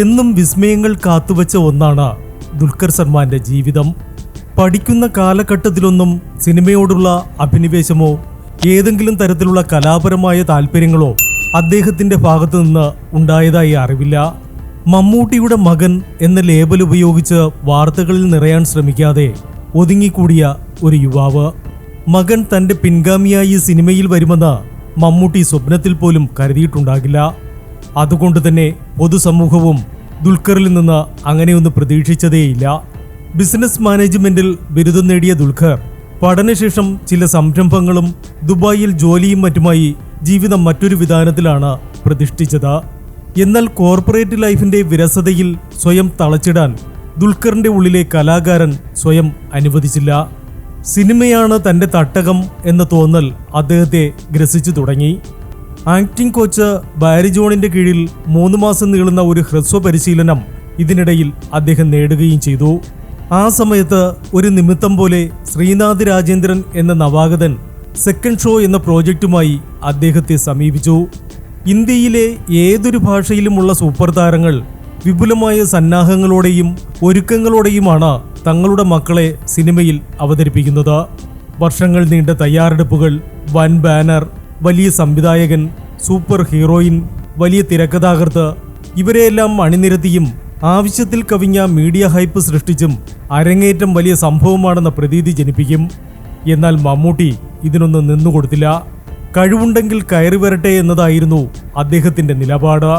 എന്നും വിസ്മയങ്ങൾ കാത്തുവച്ച ഒന്നാണ് ദുൽഖർ സൽമാന്റെ ജീവിതം. പഠിക്കുന്ന കാലഘട്ടത്തിലൊന്നും സിനിമയോടുള്ള അഭിനിവേശമോ ഏതെങ്കിലും തരത്തിലുള്ള കലാപരമായ താല്പര്യങ്ങളോ അദ്ദേഹത്തിന്റെ ഭാഗത്തു നിന്ന് ഉണ്ടായതായി അറിവില്ല. മമ്മൂട്ടിയുടെ മകൻ എന്ന ലേബൽ ഉപയോഗിച്ച് വാർത്തകളിൽ നിറയാൻ ശ്രമിക്കാതെ ഒതുങ്ങിക്കൂടിയ ഒരു യുവാവ്. മകൻ തന്റെ പിൻഗാമിയായി സിനിമയിൽ വരുമെന്ന് മമ്മൂട്ടി സ്വപ്നത്തിൽ പോലും കരുതിയിട്ടുണ്ടാകില്ല. അതുകൊണ്ട് തന്നെ പൊതുസമൂഹവും ദുൽഖറിൽ നിന്ന് അങ്ങനെയൊന്നും പ്രതീക്ഷിച്ചതേയില്ല. ബിസിനസ് മാനേജ്മെന്റിൽ ബിരുദം നേടിയ ദുൽഖർ പഠനശേഷം ചില സംരംഭങ്ങളും ദുബായിൽ ജോലിയും മറ്റുമായി ജീവിതം മറ്റൊരു വിധാനത്തിലാണ് പ്രതിഷ്ഠിച്ചത്. എന്നാൽ കോർപ്പറേറ്റ് ലൈഫിന്റെ വിരസതയിൽ സ്വയം തളച്ചിടാൻ ദുൽഖറിന്റെ ഉള്ളിലെ കലാകാരൻ സ്വയം അനുവദിച്ചില്ല. സിനിമയാണ് തന്റെ തട്ടകം എന്ന തോന്നൽ അദ്ദേഹത്തെ ഗ്രസിച്ചു തുടങ്ങി. ആക്ടിംഗ് കോച്ച് ബാരി ജോണിന്റെ കീഴിൽ മൂന്ന് മാസം നീളുന്ന ഒരു ഹ്രസ്വ പരിശീലനം ഇതിനിടയിൽ അദ്ദേഹം നേടുകയും ചെയ്തു. ആ സമയത്ത് ഒരു നിമിത്തം പോലെ ശ്രീനാഥ് രാജേന്ദ്രൻ എന്ന നവാഗതൻ സെക്കൻഡ് ഷോ എന്ന പ്രോജക്റ്റുമായി അദ്ദേഹത്തെ സമീപിച്ചു. ഇന്ത്യയിലെ ഏതൊരു ഭാഷയിലുമുള്ള സൂപ്പർ താരങ്ങൾ വിപുലമായ സന്നാഹങ്ങളോടെയും ഒരുക്കങ്ങളോടെയുമാണ് തങ്ങളുടെ മക്കളെ സിനിമയിൽ അവതരിപ്പിക്കുന്നത്. വർഷങ്ങൾ നീണ്ട തയ്യാറെടുപ്പുകൾ വൻ ബാനർ വലിയ സംവിധായകൻ സൂപ്പർ ഹീറോയിൻ വലിയ തിരക്കഥാകൃത്ത് ഇവരെയെല്ലാം അണിനിരത്തിയും ആവശ്യത്തിൽ കവിഞ്ഞ മീഡിയ ഹൈപ്പ് സൃഷ്ടിച്ചും അരങ്ങേറ്റം വലിയ സംഭവമാണെന്ന പ്രതീതി ജനിപ്പിക്കും. എന്നാൽ മമ്മൂട്ടി ഇതിനൊന്നും നിന്നുകൊടുത്തില്ല. കഴിവുണ്ടെങ്കിൽ കയറി വരട്ടെ എന്നതായിരുന്നു അദ്ദേഹത്തിന്റെ നിലപാട്.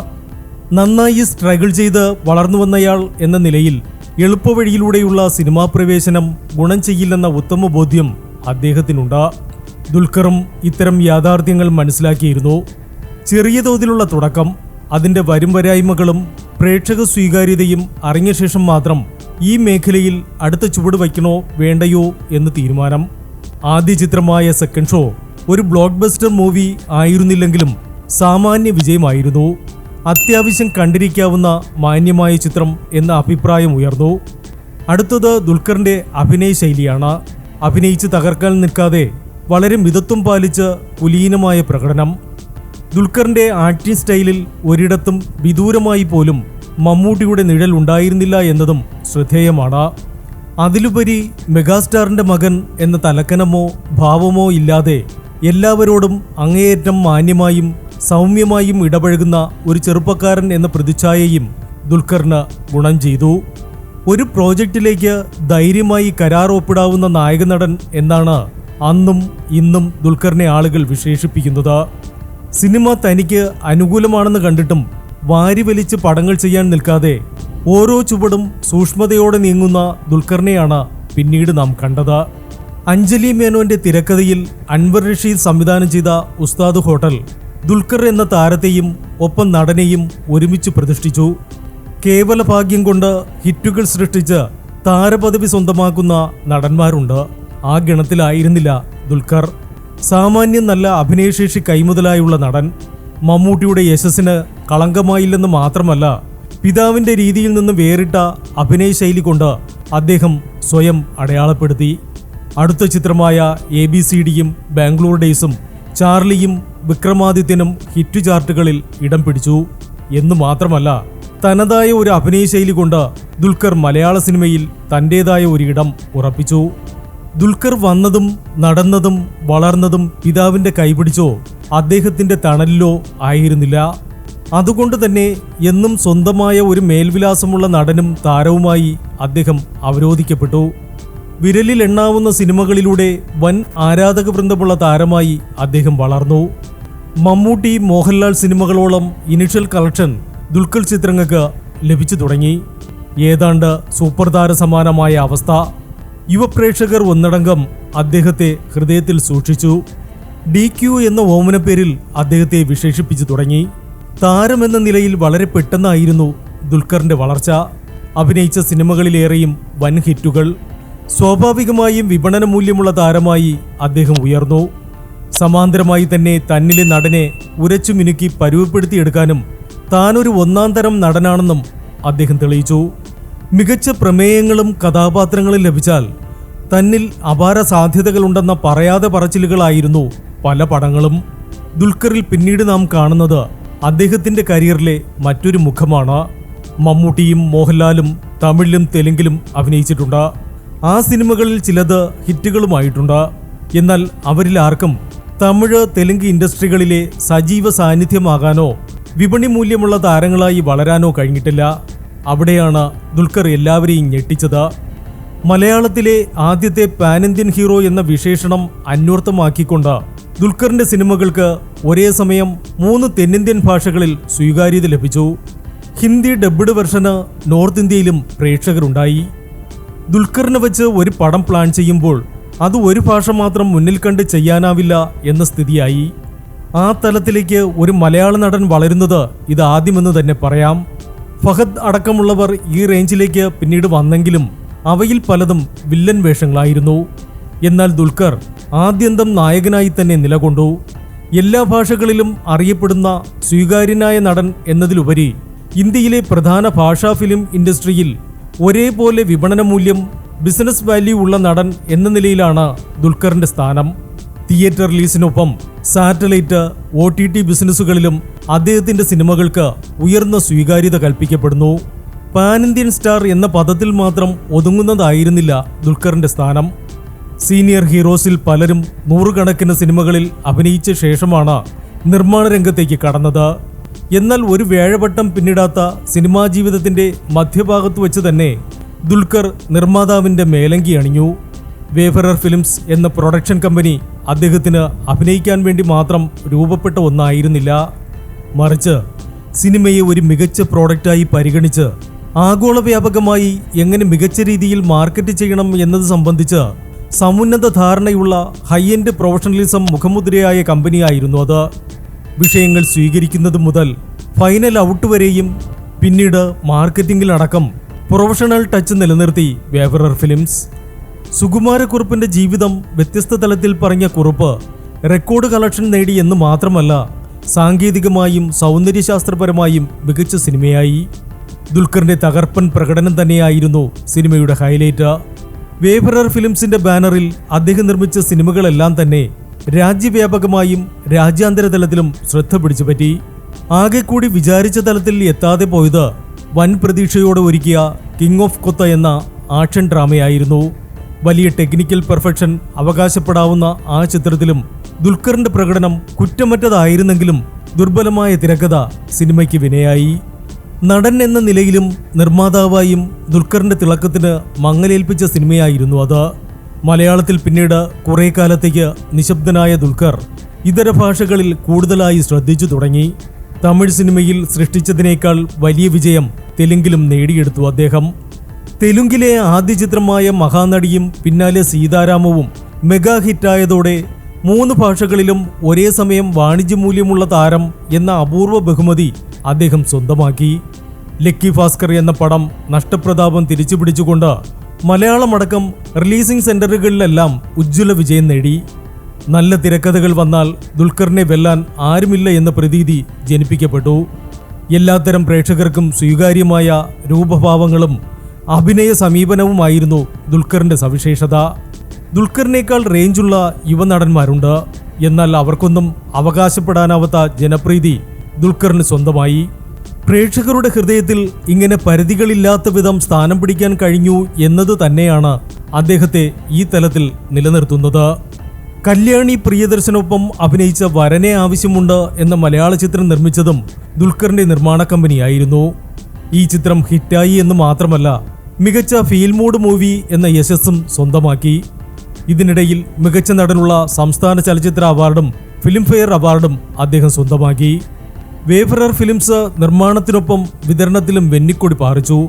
നന്നായി സ്ട്രഗിൾ ചെയ്ത് വളർന്നു വന്നയാൾ എന്ന നിലയിൽ എളുപ്പവഴിയിലൂടെയുള്ള സിനിമാ പ്രവേശനം ഗുണം ചെയ്യില്ലെന്ന ഉത്തമബോധ്യം അദ്ദേഹത്തിനുണ്ട്. ദുൽഖറും ഇത്തരം യാഥാർത്ഥ്യങ്ങൾ മനസ്സിലാക്കിയിരുന്നു. ചെറിയ തോതിലുള്ള തുടക്കം അതിന്റെ വരും വരായ്മകളും പ്രേക്ഷക സ്വീകാര്യതയും അറിഞ്ഞ ശേഷം മാത്രം ഈ മേഖലയിൽ അടുത്ത ചുവട് വയ്ക്കണോ വേണ്ടയോ എന്ന് തീരുമാനം. ആദ്യ ചിത്രമായ സെക്കൻഡ് ഷോ ഒരു ബ്ലോക്ക് ബസ്റ്റർ മൂവി ആയിരുന്നില്ലെങ്കിലും സാമാന്യ വിജയമായിരുന്നു. അത്യാവശ്യം കണ്ടിരിക്കാവുന്ന മാന്യമായ ചിത്രം എന്ന അഭിപ്രായം ഉയർന്നു. അടുത്തത് ദുൽഖറിന്റെ അഭിനയ ശൈലിയാണ് അഭിനയിച്ച് തകർക്കാൻ നിൽക്കാതെ വളരെ മിതത്വം പാലിച്ച കുലീനമായ പ്രകടനം. ദുൽഖറിന്റെ ആക്ടിംഗ് സ്റ്റൈലിൽ ഒരിടത്തും വിദൂരമായി പോലും മമ്മൂട്ടിയുടെ നിഴൽ ഉണ്ടായിരുന്നില്ല എന്നതും ശ്രദ്ധേയമാണ്. അതിലുപരി മെഗാസ്റ്റാറിന്റെ മകൻ എന്ന തലക്കനമോ ഭാവമോ ഇല്ലാതെ എല്ലാവരോടും അങ്ങേയറ്റം മാന്യമായും സൗമ്യമായും ഇടപഴകുന്ന ഒരു ചെറുപ്പക്കാരൻ എന്ന പ്രതിച്ഛായയും ദുൽഖറിന് ഗുണം ചെയ്തു. ഒരു പ്രോജക്റ്റിലേക്ക് ധൈര്യമായി കരാർ ഒപ്പിടാവുന്ന നായകനടൻ എന്നാണ് അന്നും ഇന്നും ദുൽഖറിനെ ആളുകൾ വിശേഷിപ്പിക്കുന്നത് സിനിമ തനിക്ക് അനുകൂലമാണെന്ന് കണ്ടിട്ടും വാരി വലിച്ച് പടങ്ങൾ ചെയ്യാൻ നിൽക്കാതെ ഓരോ ചുവടും സൂക്ഷ്മതയോടെ നീങ്ങുന്ന ദുൽഖറിനെയാണ് പിന്നീട് നാം കണ്ടത്. അഞ്ജലി മേനോന്റെ തിരക്കഥയിൽ അൻവർ റഷീദ് സംവിധാനം ചെയ്ത ഉസ്താദ് ഹോട്ടൽ ദുൽഖർ എന്ന താരത്തെയും ഒപ്പം നടനെയും ഒരുമിച്ച് പ്രതിഷ്ഠിച്ചു. കേവല ഭാഗ്യം കൊണ്ട് ഹിറ്റുകൾ സൃഷ്ടിച്ച് താരപദവി സ്വന്തമാക്കുന്ന നടന്മാരുണ്ട്. ആ ഗണത്തിലായിരുന്നില്ല ദുൽഖർ. സാമാന്യം നല്ല അഭിനയശേഷി കൈമുതലായുള്ള നടൻ മമ്മൂട്ടിയുടെ യശസ്സിന് കളങ്കമായില്ലെന്ന് മാത്രമല്ല പിതാവിന്റെ രീതിയിൽ നിന്ന് വേറിട്ട അഭിനയ ശൈലി കൊണ്ട് അദ്ദേഹം സ്വയം അടയാളപ്പെടുത്തി. അടുത്ത ചിത്രമായ എ ബി സി ഡിയും ബാംഗ്ലൂർ ഡേയ്സും ചാർലിയും വിക്രമാദിത്യനും ഹിറ്റ് ചാർട്ടുകളിൽ ഇടം പിടിച്ചു. എന്ന് മാത്രമല്ല തനതായ ഒരു അഭിനയ ശൈലി കൊണ്ട് ദുൽഖർ മലയാള സിനിമയിൽ തന്റേതായ ഒരു ഇടം ഉറപ്പിച്ചു. ദുൽഖർ വന്നതും നടന്നതും വളർന്നതും പിതാവിന്റെ കൈപിടിച്ചോ അദ്ദേഹത്തിന്റെ തണലിലോ ആയിരുന്നില്ല. അതുകൊണ്ട് തന്നെ എന്നും സ്വന്തമായ ഒരു മേൽവിലാസമുള്ള നടനും താരവുമായി അദ്ദേഹം അവരോധിക്കപ്പെട്ടു. വിരലിൽ എണ്ണാവുന്ന സിനിമകളിലൂടെ വൻ ആരാധക വൃന്ദമുള്ള താരമായി അദ്ദേഹം വളർന്നു. മമ്മൂട്ടി മോഹൻലാൽ സിനിമകളോളം ഇനിഷ്യൽ കളക്ഷൻ ദുൽഖർ ചിത്രങ്ങൾക്ക് ലഭിച്ചു തുടങ്ങി. ഏതാണ്ട് സൂപ്പർ താര സമാനമായ അവസ്ഥ. യുവപ്രേക്ഷകർ ഒന്നടങ്കം അദ്ദേഹത്തെ ഹൃദയത്തിൽ സൂക്ഷിച്ചു. ഡി ക്യു എന്ന ഓമനപ്പേരിൽ അദ്ദേഹത്തെ വിശേഷിപ്പിച്ചു തുടങ്ങി. താരമെന്ന നിലയിൽ വളരെ പെട്ടെന്നായിരുന്നു ദുൽഖറിന്റെ വളർച്ച. അഭിനയിച്ച സിനിമകളിലേറെയും വൻ ഹിറ്റുകൾ. സ്വാഭാവികമായും വിപണന മൂല്യമുള്ള താരമായി അദ്ദേഹം ഉയർന്നു. സമാന്തരമായി തന്നെ തന്നിലെ നടനെ ഉരച്ചു മിനുക്കി പരുവപ്പെടുത്തിയെടുക്കാനും താനൊരു ഒന്നാം തരം നടനാണെന്നും അദ്ദേഹം തെളിയിച്ചു. മികച്ച പ്രമേയങ്ങളും കഥാപാത്രങ്ങളും ലഭിച്ചാൽ തന്നിൽ അപാര സാധ്യതകളുണ്ടെന്ന പറയാതെ പറച്ചിലുകളായിരുന്നു പല പടങ്ങളും. ദുൽഖറിൽ പിന്നീട് നാം കാണുന്നത് അദ്ദേഹത്തിന്റെ കരിയറിലെ മറ്റൊരു മുഖമാണ്. മമ്മൂട്ടിയും മോഹൻലാലും തമിഴിലും തെലുങ്കിലും അഭിനയിച്ചിട്ടുണ്ട്. ആ സിനിമകളിൽ ചിലത് ഹിറ്റുകളുമായിട്ടുണ്ട്. എന്നാൽ അവരിൽ ആർക്കും തമിഴ് തെലുങ്ക് ഇൻഡസ്ട്രികളിലെ സജീവ സാന്നിധ്യമാകാനോ വിപണി മൂല്യമുള്ള താരങ്ങളായി വളരാനോ കഴിഞ്ഞിട്ടില്ല. അവിടെയാണ് ദുൽഖർ എല്ലാവരെയും ഞെട്ടിച്ചത്. മലയാളത്തിലെ ആദ്യത്തെ പാൻ ഇന്ത്യൻ ഹീറോ എന്ന വിശേഷണം അന്വർത്ഥമാക്കിക്കൊണ്ട് ദുൽഖറിന്റെ സിനിമകൾക്ക് ഒരേ സമയം മൂന്ന് തെന്നിന്ത്യൻ ഭാഷകളിൽ സ്വീകാര്യത ലഭിച്ചു. ഹിന്ദി ഡബ്ഡ് വെർഷന് നോർത്ത് ഇന്ത്യയിലും പ്രേക്ഷകരുണ്ടായി. ദുൽഖറിനെ വെച്ച് ഒരു പടം പ്ലാൻ ചെയ്യുമ്പോൾ അത് ഒരു ഭാഷ മാത്രം മുന്നിൽ കണ്ട് ചെയ്യാനാവില്ല എന്ന സ്ഥിതിയായി. ആ തലത്തിലേക്ക് ഒരു മലയാള നടൻ വളരുന്നത് ഇത് ആദ്യമെന്ന് തന്നെ പറയാം. ഫഹദ് അടക്കമുള്ളവർ ഈ റേഞ്ചിലേക്ക് പിന്നീട് വന്നെങ്കിലും അവയിൽ പലതും വില്ലൻ വേഷങ്ങളായിരുന്നു. എന്നാൽ ദുൽഖർ ആദ്യന്തം നായകനായി തന്നെ നിലകൊണ്ടു. എല്ലാ ഭാഷകളിലും അറിയപ്പെടുന്ന സ്വീകാര്യനായ നടൻ എന്നതിലുപരി ഇന്ത്യയിലെ പ്രധാന ഭാഷാ ഫിലിം ഇൻഡസ്ട്രിയിൽ ഒരേപോലെ വിപണന മൂല്യം ബിസിനസ് വാല്യൂ ഉള്ള നടൻ എന്ന നിലയിലാണ് ദുൽഖറിന്റെ സ്ഥാനം. തിയേറ്റർ റിലീസിനൊപ്പം സാറ്റലൈറ്റ് ഒ ടി ടി ബിസിനസ്സുകളിലും അദ്ദേഹത്തിന്റെ സിനിമകൾക്ക് ഉയർന്ന സ്വീകാര്യത കൽപ്പിക്കപ്പെടുന്നു. പാൻ ഇന്ത്യൻ സ്റ്റാർ എന്ന പദത്തിൽ മാത്രം ഒതുങ്ങുന്നതായിരുന്നില്ല ദുൽഖറിന്റെ സ്ഥാനം. സീനിയർ ഹീറോസിൽ പലരും നൂറുകണക്കിന് സിനിമകളിൽ അഭിനയിച്ച ശേഷമാണ് നിർമ്മാണ രംഗത്തേക്ക് കടന്നത്. എന്നാൽ ഒരു വേഴവട്ടം പിന്നിടാത്ത സിനിമാ ജീവിതത്തിന്റെ മധ്യഭാഗത്ത് വെച്ച് തന്നെ ദുൽഖർ നിർമ്മാതാവിന്റെ മേലങ്കി അണിഞ്ഞു. വേഫറർ ഫിലിംസ് എന്ന പ്രൊഡക്ഷൻ കമ്പനി അദ്ദേഹത്തിന് അഭിനയിക്കാൻ വേണ്ടി മാത്രം രൂപപ്പെട്ട ഒന്നായിരുന്നില്ല. മറിച്ച് സിനിമയെ ഒരു മികച്ച പ്രോഡക്റ്റായി പരിഗണിച്ച് ആഗോള വ്യാപകമായി എങ്ങനെ മികച്ച രീതിയിൽ മാർക്കറ്റ് ചെയ്യണം എന്നത് സംബന്ധിച്ച് സമുന്നത ധാരണയുള്ള ഹൈ എൻഡ് പ്രൊഫഷണലിസം മുഖമുദ്രയായ കമ്പനിയായിരുന്നു അത്. വിഷയങ്ങൾ സ്വീകരിക്കുന്നത് മുതൽ ഫൈനൽ ഔട്ട് വരെയും പിന്നീട് മാർക്കറ്റിംഗിലടക്കം പ്രൊഫഷണൽ ടച്ച് നിലനിർത്തി വേവറർ ഫിലിംസ്. സുകുമാരക്കുറുപ്പിന്റെ ജീവിതം വ്യത്യസ്ത തലത്തിൽ പറഞ്ഞ കുറുപ്പ് റെക്കോർഡ് കളക്ഷൻ നേടി എന്ന് മാത്രമല്ല സാങ്കേതികമായും സൗന്ദര്യശാസ്ത്രപരമായും മികച്ച സിനിമയായി. ദുൽഖറിന്റെ തകർപ്പൻ പ്രകടനം തന്നെയായിരുന്നു സിനിമയുടെ ഹൈലൈറ്റ് വേഫറർ ഫിലിംസിന്റെ ബാനറിൽ അദ്ദേഹം നിർമ്മിച്ച സിനിമകളെല്ലാം തന്നെ രാജ്യവ്യാപകമായും രാജ്യാന്തര തലത്തിലും ശ്രദ്ധ പിടിച്ചുപറ്റി. ആകെ കൂടി വിചാരിച്ച തലത്തിൽ എത്താതെ പോയത് വൻ പ്രതീക്ഷയോടെ ഒരുക്കിയ കിങ് ഓഫ് കൊത്ത എന്ന ആക്ഷൻ ഡ്രാമയായിരുന്നു വലിയ ടെക്നിക്കൽ പെർഫെക്ഷൻ അവകാശപ്പെടാവുന്ന ആ ചിത്രത്തിലും ദുൽഖറിന്റെ പ്രകടനം കുറ്റമറ്റതായിരുന്നെങ്കിലും ദുർബലമായ തിരക്കഥ സിനിമയ്ക്ക് വിനയായി. നടൻ എന്ന നിലയിലും നിർമ്മാതാവായും ദുൽഖറിന്റെ തിളക്കത്തിന് മങ്ങലേൽപ്പിച്ച സിനിമയായിരുന്നു അത്. മലയാളത്തിൽ പിന്നീട് കുറേ കാലത്തേക്ക് നിശബ്ദനായ ദുൽഖർ ഇതര ഭാഷകളിൽ കൂടുതലായി ശ്രദ്ധിച്ചു തുടങ്ങി. തമിഴ് സിനിമയിൽ സൃഷ്ടിച്ചതിനേക്കാൾ വലിയ വിജയം തെലുങ്കിലും നേടിയെടുത്തു അദ്ദേഹം. തെലുങ്കിലെ ആദ്യ ചിത്രമായ മഹാനടിയും പിന്നാലെ സീതാരാമവും മെഗാ ഹിറ്റായതോടെ മൂന്ന് ഭാഷകളിലും ഒരേ സമയം വാണിജ്യമൂല്യമുള്ള താരം എന്ന അപൂർവ ബഹുമതി അദ്ദേഹം സ്വന്തമാക്കി. ലക്കി ഭാസ്കർ എന്ന പടം നഷ്ടപ്രതാപം തിരിച്ചുപിടിച്ചുകൊണ്ട് മലയാളമടക്കം റിലീസിംഗ് സെന്ററുകളിലെല്ലാം ഉജ്ജ്വല വിജയം നേടി. നല്ല തിരക്കഥകൾ വന്നാൽ ദുൽഖറിനെ വെല്ലാൻ ആരുമില്ല എന്ന പ്രതീതി ജനിപ്പിക്കപ്പെട്ടു. എല്ലാത്തരം പ്രേക്ഷകർക്കും സ്വീകാര്യമായ രൂപഭാവങ്ങളും അഭിനയ സമീപനവുമായിരുന്നു ദുൽഖറിന്റെ സവിശേഷത. ദുൽഖറിനേക്കാൾ റേഞ്ചുള്ള യുവനടന്മാരുണ്ട്. എന്നാൽ അവർക്കൊന്നും അവകാശപ്പെടാനാവാത്ത ജനപ്രീതി ദുൽഖറിന് സ്വന്തമായി. പ്രേക്ഷകരുടെ ഹൃദയത്തിൽ ഇങ്ങനെ പരിധികളില്ലാത്ത വിധം സ്ഥാനം പിടിക്കാൻ കഴിഞ്ഞു എന്നത് തന്നെയാണ് അദ്ദേഹത്തെ ഈ തലത്തിൽ നിലനിർത്തുന്നത്. കല്യാണി പ്രിയദർശനൊപ്പം അഭിനയിച്ച വരനെ ആവശ്യമുണ്ട് എന്ന മലയാള ചിത്രം നിർമ്മിച്ചതും ദുൽഖറിന്റെ നിർമ്മാണ കമ്പനിയായിരുന്നു. ഈ ചിത്രം ഹിറ്റായി എന്ന് മാത്രമല്ല മികച്ച ഫീൽ മൂഡ് മൂവി എന്ന യശസ്സും സ്വന്തമാക്കി. ഇതിനിടയിൽ മികച്ച നടനുള്ള സംസ്ഥാന ചലച്ചിത്ര അവാർഡും ഫിലിംഫെയർ അവാർഡും അദ്ദേഹം സ്വന്തമാക്കി. വേഫറർ ഫിലിംസ് നിർമ്മാണത്തിനൊപ്പം വിതരണത്തിലും വെന്നിക്കൊടി പാറിച്ചു.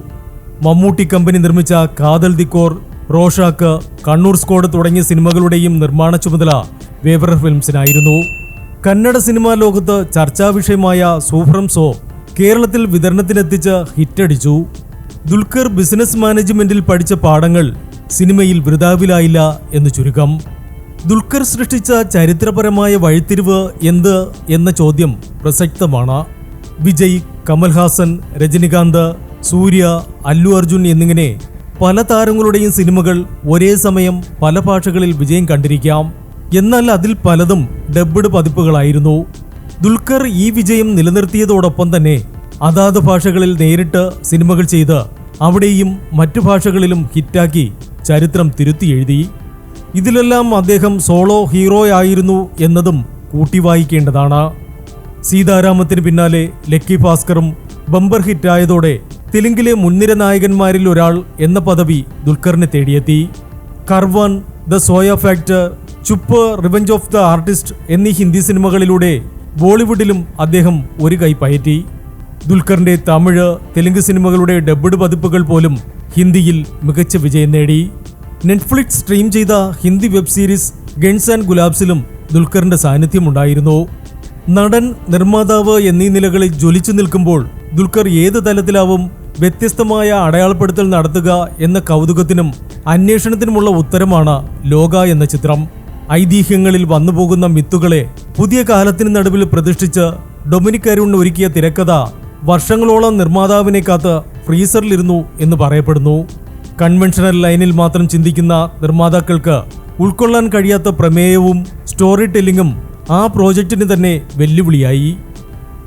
മമ്മൂട്ടി കമ്പനി നിർമ്മിച്ച കാതൽ ദിക്കോർ റോഷാക്ക് കണ്ണൂർ സ്കോഡ് തുടങ്ങിയ സിനിമകളുടെയും നിർമ്മാണ ചുമതല വേഫറർ ഫിലിംസിനായിരുന്നു. കന്നഡ സിനിമാ ലോകത്ത് ചർച്ചാ വിഷയമായ സൂഫ്രം സോ കേരളത്തിൽ വിതരണത്തിനെത്തിച്ച് ഹിറ്റടിച്ചു. ദുൽഖർ ബിസിനസ് മാനേജ്മെന്റിൽ പഠിച്ച പാഠങ്ങൾ സിനിമയിൽ വൃതാവിലായില്ല എന്ന് ചുരുക്കം. ദുൽഖർ സൃഷ്ടിച്ച ചരിത്രപരമായ വഴിത്തിരിവ് എന്ത് എന്ന ചോദ്യം പ്രസക്തമാണ്. വിജയ് കമൽഹാസൻ രജനികാന്ത് സൂര്യ അല്ലു അർജുൻ എന്നിങ്ങനെ പല താരങ്ങളുടെയും സിനിമകൾ ഒരേ സമയം പല ഭാഷകളിൽ വിജയം കണ്ടിരിക്കാം. എന്നാൽ അതിൽ പലതും ഡബ്ഡ് പതിപ്പുകളായിരുന്നു. ദുൽഖർ ഈ വിജയം നിലനിർത്തിയതോടൊപ്പം തന്നെ അതാത് ഭാഷകളിൽ നേരിട്ട് സിനിമകൾ ചെയ്ത് അവിടെയും മറ്റു ഭാഷകളിലും ഹിറ്റാക്കി ചരിത്രം തിരുത്തി എഴുതി. ഇതിലെല്ലാം അദ്ദേഹം സോളോ ഹീറോയായിരുന്നു എന്നതും കൂട്ടി വായിക്കേണ്ടതാണ്. സീതാരാമത്തിന് പിന്നാലെ ലക്കി ഭാസ്കറും ബമ്പർ ഹിറ്റായതോടെ തെലുങ്കിലെ മുൻനിര നായകന്മാരിൽ ഒരാൾ എന്ന പദവി ദുൽഖറിനെ തേടിയെത്തി. Karwaan the Zoya factor Chup revenge of the artist എന്നീ ഹിന്ദി സിനിമകളിലൂടെ ബോളിവുഡിലും അദ്ദേഹം ഒരു കൈ പയറ്റി. ദുൽഖറിന്റെ തമിഴ് തെലുങ്ക് സിനിമകളുടെ ഡബ്ഡ് പതിപ്പുകൾ പോലും ഹിന്ദിയിൽ മികച്ച വിജയം നേടി. നെറ്റ്ഫ്ലിക്സ് സ്ട്രീം ചെയ്ത Hindi web series guns and ഗുലാബ്സിലും ദുൽഖറിന്റെ സാന്നിധ്യമുണ്ടായിരുന്നു. നടൻ നിർമ്മാതാവ് എന്നീ നിലകളിൽ ജ്വലിച്ചു നിൽക്കുമ്പോൾ ദുൽഖർ ഏത് തലത്തിലാവും വ്യത്യസ്തമായ അടയാളപ്പെടുത്തൽ നടത്തുക എന്ന കൗതുകത്തിനും അന്വേഷണത്തിനുമുള്ള ഉത്തരമാണ് ലോക എന്ന ചിത്രം. ഐതിഹ്യങ്ങളിൽ വന്നുപോകുന്ന മിത്തുകളെ പുതിയ കാലത്തിന് നടുവിൽ പ്രതിഷ്ഠിച്ച് ഡൊമിനിക് അരുൺ ഒരുക്കിയ തിരക്കഥ വർഷങ്ങളോളം നിർമ്മാതാവിനെ കാത്ത് ഫ്രീസറിലിരുന്നു എന്ന് പറയപ്പെടുന്നു. കൺവെൻഷണൽ ലൈനിൽ മാത്രം ചിന്തിക്കുന്ന നിർമ്മാതാക്കൾക്ക് ഉൾക്കൊള്ളാൻ കഴിയാത്ത പ്രമേയവും സ്റ്റോറി ടെല്ലിങ്ങും ആ പ്രോജക്റ്റിന് തന്നെ വെല്ലുവിളിയായി.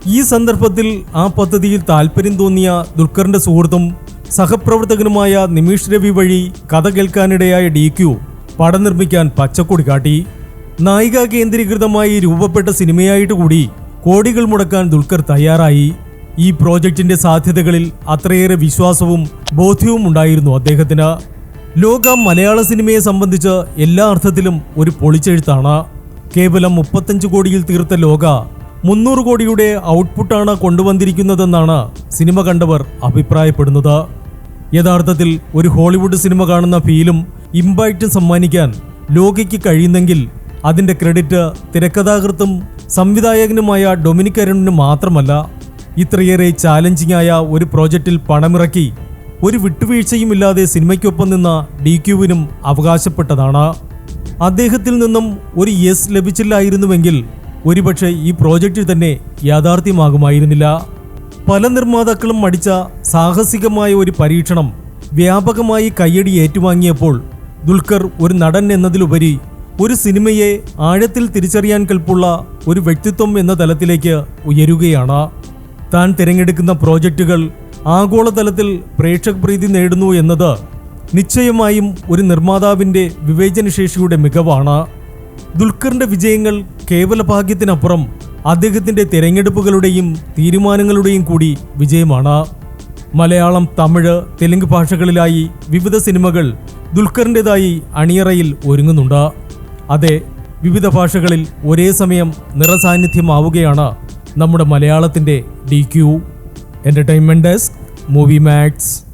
ഈ സന്ദർഭത്തിൽ ആ പദ്ധതിയിൽ താല്പര്യം തോന്നിയ ദുൽഖറിന്റെ സുഹൃത്തും സഹപ്രവർത്തകനുമായ നിമിഷ് രവി വഴി കഥ കേൾക്കാനിടയായ ഡി ക്യു പടം നിർമ്മിക്കാൻ പച്ചക്കൊടി കാട്ടി. നായിക കേന്ദ്രീകൃതമായി രൂപപ്പെട്ട സിനിമയായിട്ട് കൂടി കോടികൾ മുടക്കാൻ ദുൽഖർ തയ്യാറായി. ഈ പ്രോജക്റ്റിന്റെ സാധ്യതകളിൽ അത്രയേറെ വിശ്വാസവും ബോധ്യവും ഉണ്ടായിരുന്നു അദ്ദേഹത്തിന്. ലോക മലയാള സിനിമയെ സംബന്ധിച്ച് എല്ലാ അർത്ഥത്തിലും ഒരു പൊളിച്ചെഴുത്താണ്. കേവലം മുപ്പത്തഞ്ച് കോടിയിൽ തീർത്ത ലോക മുന്നൂറ് കോടിയുടെ ഔട്ട്പുട്ടാണ് കൊണ്ടുവന്നിരിക്കുന്നതെന്നാണ് സിനിമ കണ്ടവർ അഭിപ്രായപ്പെടുന്നത്. യഥാർത്ഥത്തിൽ ഒരു ഹോളിവുഡ് സിനിമ കാണുന്ന ഫീലും ഇമ്പാക്റ്റും സമ്മാനിക്കാൻ ലോകയ്ക്ക് കഴിയുന്നെങ്കിൽ അതിന്റെ ക്രെഡിറ്റ് തിരക്കഥാകൃത്തും സംവിധായകനുമായ ഡൊമിനിക് അരുണിന് മാത്രമല്ല. ഇത്രയേറെ ചാലഞ്ചിങ് ആയ ഒരു പ്രോജക്റ്റിൽ പണമിറക്കി ഒരു വിട്ടുവീഴ്ചയും ഇല്ലാതെ സിനിമയ്ക്കൊപ്പം നിന്ന ഡി ക്യുവിനും അവകാശപ്പെട്ടതാണ്. അദ്ദേഹത്തിൽ നിന്നും ഒരു യെസ് ലഭിച്ചില്ലായിരുന്നുവെങ്കിൽ ഒരുപക്ഷെ ഈ പ്രോജക്റ്റ് തന്നെ യാഥാർത്ഥ്യമാകുമായിരുന്നില്ല. പല നിർമ്മാതാക്കളും മടിച്ച സാഹസികമായ ഒരു പരീക്ഷണം വ്യാപകമായി കയ്യടി ഏറ്റുവാങ്ങിയപ്പോൾ ദുൽഖർ ഒരു നടൻ എന്നതിലുപരി ഒരു സിനിമയെ ആഴത്തിൽ തിരിച്ചറിയാൻ കൽപ്പുള്ള ഒരു വ്യക്തിത്വം എന്ന തലത്തിലേക്ക് ഉയരുകയാണ്. താൻ തിരഞ്ഞെടുക്കുന്ന പ്രോജക്റ്റുകൾ ആഗോളതലത്തിൽ പ്രേക്ഷക പ്രീതി നേടുന്നു എന്നത് നിശ്ചയമായും ഒരു നിർമ്മാതാവിന്റെ വിവേചനശേഷിയുടെ മികവാണ്. ദുൽഖറിന്റെ വിജയങ്ങൾ കേവല ഭാഗ്യത്തിനപ്പുറം അദ്ദേഹത്തിന്റെ തിരഞ്ഞെടുപ്പുകളുടെയും തീരുമാനങ്ങളുടെയും കൂടി വിജയമാണ്. മലയാളം തമിഴ് തെലുങ്ക് ഭാഷകളിലായി വിവിധ സിനിമകൾ ദുൽഖറിന്റെതായി അണിയറയിൽ ഒരുങ്ങുന്നുണ്ട്. അതെ വിവിധ ഭാഷകളിൽ ഒരേ സമയം നിറസാന്നിധ്യമാവുകയാണ് നമ്മുടെ മലയാളത്തിന്റെ D Q entertainment desk movie max